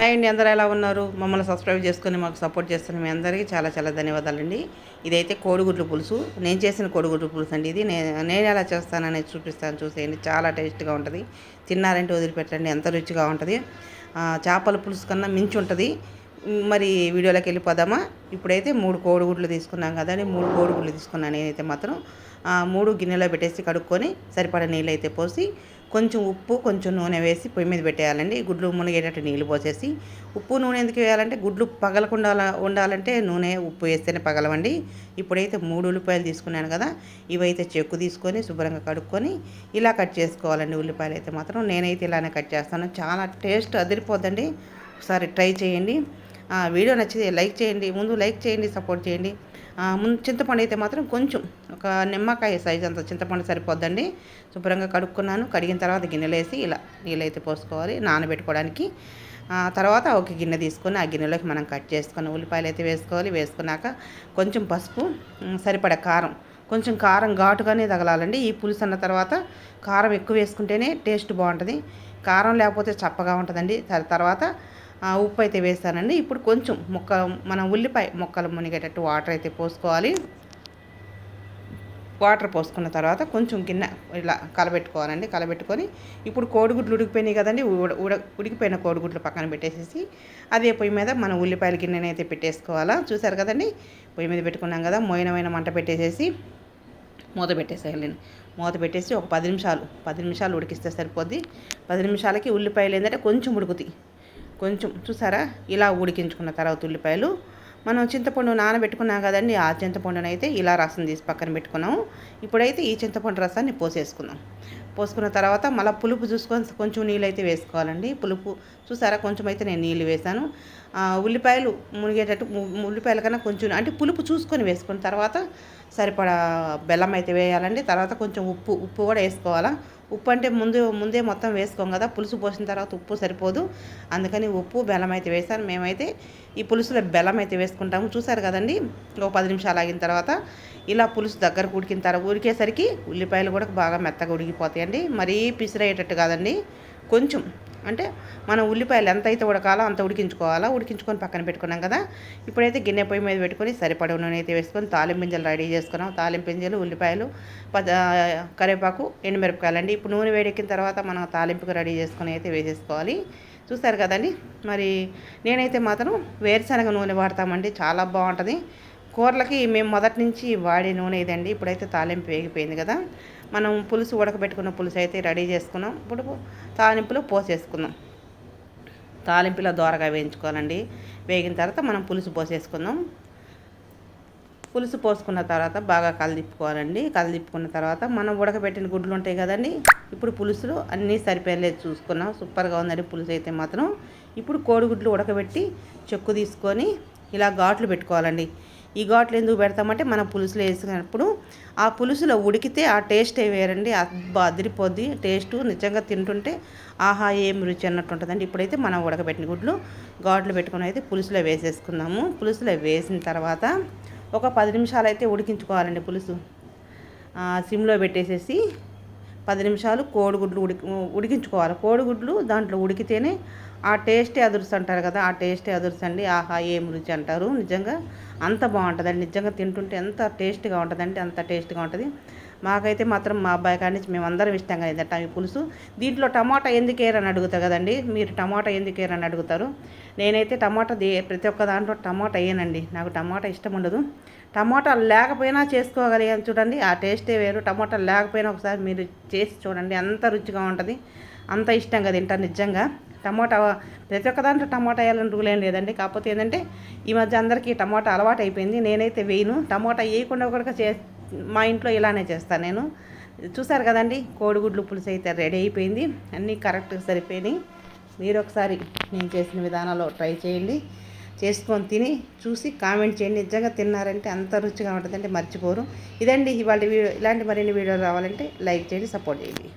Hi అండి అందరూ ఎలా ఉన్నారు? మమ్మల్ని సబ్స్క్రైబ్ చేసుకొని మాకు సపోర్ట్ చేస్తున్న మీ అందరికీ చాలా చాలా ధన్యవాదాలండి. ఇదైతే కోడిగుడ్లు పులుసు. నేను చేసిన కోడిగుడ్లు పులుసు అండి ఇది. నేను నేను ఎలా చేస్తాననేది చూపిస్తాను. చూసేయండి. చాలా టేస్ట్గా ఉంటుంది. తిన్నారంటే వదిలిపెట్టండి. ఎంత రుచిగా ఉంటుంది. చేపల పులుసు కన్నా మించి ఉంటుంది. మరి వీడియోలోకి వెళ్ళిపోదామా? ఇప్పుడైతే మూడు కోడిగుడ్లు తీసుకున్నాం కదండి. మూడు కోడిగుడ్లు తీసుకున్నాను నేనైతే మాత్రం. మూడు గిన్నెలో పెట్టేసి కడుక్కొని సరిపడా నీళ్ళు అయితే పోసి కొంచెం ఉప్పు కొంచెం నూనె వేసి పొయ్యి మీద పెట్టేయాలండి. గుడ్లు మునిగేటట్టు నీళ్ళు పోసేసి ఉప్పు నూనె ఎందుకు వేయాలంటే గుడ్లు పగలకుండా ఉండాలంటే నూనె ఉప్పు వేస్తేనే పగలవండి. ఇప్పుడైతే మూడు ఉల్లిపాయలు తీసుకున్నాను కదా ఇవైతే చెక్కు తీసుకొని శుభ్రంగా కడుక్కొని ఇలా కట్ చేసుకోవాలండి ఉల్లిపాయలు అయితే మాత్రం. నేనైతే ఇలానే కట్ చేస్తాను. చాలా టేస్ట్ అదిరిపోద్దండి. ఒకసారి ట్రై చేయండి. వీడియో నచ్చితే లైక్ చేయండి. ముందు లైక్ చేయండి సపోర్ట్ చేయండి. ముందు చింతపండు అయితే మాత్రం కొంచెం ఒక నిమ్మకాయ సైజ్ అంత చింతపండు సరిపోద్దండి. శుభ్రంగా కడుక్కున్నాను. కడిగిన తర్వాత గిన్నెలు వేసి ఇలా నీళ్ళైతే పోసుకోవాలి నానబెట్టుకోవడానికి. తర్వాత ఒక గిన్నె తీసుకొని ఆ గిన్నెలోకి మనం కట్ చేసుకొని ఉల్లిపాయలు అయితే వేసుకోవాలి. వేసుకున్నాక కొంచెం పసుపు సరిపడ కారం. కొంచెం కారం ఘాటుగానే తగలాలండి. ఈ పులుసు అన్న తర్వాత కారం ఎక్కువ వేసుకుంటేనే టేస్ట్ బాగుంటుంది. కారం లేకపోతే చప్పగా ఉంటుందండి. తర్వాత ఉప్పు అయితే వేస్తానండి. ఇప్పుడు కొంచెం మొక్క మన ఉల్లిపాయ మొక్కలు మునిగేటట్టు వాటర్ అయితే పోసుకోవాలి. వాటర్ పోసుకున్న తర్వాత కొంచెం గిన్నె ఇలా కలబెట్టుకోవాలండి. కలబెట్టుకొని ఇప్పుడు కోడిగుడ్లు ఉడికిపోయినాయి కదండి. ఉడ ఉడికిపోయిన కోడిగుడ్లు పక్కన పెట్టేసేసి అదే పొయ్యి మీద మనం ఉల్లిపాయల గిన్నెని అయితే పెట్టేసుకోవాలా. చూసారు కదండి? పొయ్యి మీద పెట్టుకున్నాం కదా మోయినమైన మంట పెట్టేసేసి మూత పెట్టేసేయాలి మూత పెట్టేసి ఒక పది నిమిషాలు పది నిమిషాలు ఉడికిస్తే సరిపోద్ది. పది నిమిషాలకి ఉల్లిపాయలు ఏంటంటే కొంచెం ఉడుకుతాయి. కొంచెం చూసారా? ఇలా ఉడికించుకున్న తర్వాత ఉల్లిపాయలు. మనం చింతపండు నానబెట్టుకున్నాం కదండి ఆ చింతపండునైతే ఇలా రసం తీసి పక్కన పెట్టుకున్నాము. ఇప్పుడైతే ఈ చింతపండు రసాన్ని పోసేసుకుందాం. పోసుకున్న తర్వాత మళ్ళీ పులుపు చూసుకొని కొంచెం నీళ్ళు అయితే వేసుకోవాలండి. పులుపు చూసారా? కొంచెం అయితే నేను నీళ్ళు వేసాను ఉల్లిపాయలు మునిగేటట్టు ఉల్లిపాయల కన్నా కొంచెం అంటే పులుపు చూసుకొని వేసుకున్న తర్వాత సరిపడా బెల్లం అయితే వేయాలండి. తర్వాత కొంచెం ఉప్పు ఉప్పు కూడా వేసుకోవాలా. ఉప్పు అంటే ముందు ముందే మొత్తం వేసుకోం కదా. పులుసు పోసిన తర్వాత ఉప్పు సరిపోదు. అందుకని ఉప్పు బెల్లం అయితే వేసాను మేమైతే ఈ పులుసులో బెల్లం అయితే వేసుకుంటాము. చూసారు కదండి? ఒక పది నిమిషాలు ఆగిన తర్వాత ఇలా పులుసు దగ్గర ఉడికిన తర్వాత ఉడికేసరికి ఉల్లిపాయలు కూడా బాగా మెత్తగా ఉడికిపోతాయి. ఉడికిపోతాయండి మరీ పిసిరయ్యేటట్టు కాదండి. కొంచెం అంటే మనం ఉల్లిపాయలు ఎంత అయితే ఉడకాలో అంత ఉడికించుకోవాలా? ఉడికించుకొని పక్కన పెట్టుకున్నాం కదా. ఇప్పుడైతే గిన్నె పొయ్యి మీద పెట్టుకొని సరిపడ నూనె అయితే వేసుకొని తాలింపు గింజలు రెడీ చేసుకున్నాం. తాలింపు గింజలు ఉల్లిపాయలు పద కరివేపాకు ఎండుమిరపకాయలు అండి ఇప్పుడు నూనె వేడెక్కిన తర్వాత మనం తాలింపుకి రెడీ చేసుకొని అయితే వేసేసుకోవాలి. చూస్తారు కదండి? మరి నేనైతే మాత్రం వేరుశనగ నూనె వాడతామండి. చాలా బాగుంటుంది. కూరలకి మేము మొదటి నుంచి వాడే నూనె ఇదండి. ఇప్పుడైతే తాలింపు వేగిపోయింది కదా. మనం పులుసు ఉడకబెట్టుకున్న పులుసు అయితే రెడీ చేసుకున్నాం. ఇప్పుడు తాలింపులో పోసేసుకుందాం. తాలింపులో దోరగా వేయించుకోవాలండి. వేగిన తర్వాత మనం పులుసు పోసేసుకుందాం. పులుసు పోసుకున్న తర్వాత బాగా కలదిప్పుకోవాలండి. కలదిప్పుకున్న తర్వాత మనం ఉడకబెట్టిన గుడ్లు ఉంటాయి కదండి. ఇప్పుడు పులుసులు అన్నీ సరిపోయలేదు చూసుకున్నాం. సూపర్గా ఉందండి పులుసు అయితే మాత్రం. ఇప్పుడు కోడిగుడ్లు ఉడకబెట్టి చెక్కు తీసుకొని ఇలా ఘాట్లు పెట్టుకోవాలండి. ఈ ఘాట్లు ఎందుకు పెడతామంటే మనం పులుసులో వేసినప్పుడు ఆ పులుసులో ఉడికితే ఆ టేస్ట్ వేరండి. అదిరిపోద్ది. టేస్ట్ నిజంగా తింటుంటే ఆహా ఏం రుచి అన్నట్టు ఉంటుందండి. ఇప్పుడైతే మనం ఉడకబెట్టిన గుడ్లు ఘాట్లు పెట్టుకుని అయితే పులుసులో వేసేసుకుందాము. పులుసులో వేసిన తర్వాత ఒక పది నిమిషాలు అయితే ఉడికించుకోవాలండి పులుసు. సిమ్లో పెట్టేసేసి పది నిమిషాలు కోడిగుడ్లు ఉడికి ఉడికించుకోవాలి. కోడిగుడ్లు దాంట్లో ఉడికితేనే ఆ టేస్టే అదుర్స్ అంటారు కదా ఆ టేస్టే అదుర్స్ అండి. ఆహా ఏం రుచి అంటారు. నిజంగా అంత బాగుంటుందండి. నిజంగా తింటుంటే ఎంత టేస్ట్గా ఉంటుందంటే అంత టేస్ట్గా ఉంటుంది. మాకైతే మాత్రం మా అబ్బాయి కానీ మేమందరం ఇష్టంగా తింటాం ఈ పులుసు. దీంట్లో టమాటా ఎందుకు అడుగుతారు కదండి. మీరు టమాటా ఎందుకు అడుగుతారు. నేనైతే టమాటా ప్రతి ఒక్క దాంట్లో టమాటా వేయనండి. నాకు టమాటా ఇష్టం ఉండదు. టమాటా లేకపోయినా చేసుకోగలిగాను చూడండి ఆ టేస్టే వేరు. టమాటా లేకపోయినా ఒకసారి మీరు చేసి చూడండి. అంత రుచిగా ఉంటుంది. అంత ఇష్టంగా తింటాను నిజంగా. టమాటా ప్రతి ఒక్క దాంట్లో టమాటా వేయాలని రూల్ ఏం లేదండి. కాకపోతే ఏంటంటే ఈ మధ్య అందరికీ టమాటా అలవాటు అయిపోయింది. నేనైతే వేయను. టమాటా వేయకుండా కూడా చే మా ఇంట్లో ఇలానే చేస్తాను నేను. చూసారు కదండి కోడిగుడ్లు పులుసు అయితే రెడీ అయిపోయింది. అన్నీ కరెక్ట్గా సరిపోయినాయి. మీరు ఒకసారి నేను చేసిన విధానంలో ట్రై చేయండి. చేసుకొని తిని చూసి కామెంట్ చేయండి. నిజంగా తిన్నారంటే అంత రుచిగా ఉంటుందంటే మర్చిపోరు. ఇదండి ఇవాళ వీడియో. ఇలాంటి మరిన్ని వీడియోలు రావాలంటే లైక్ చేయండి సపోర్ట్ చేయండి.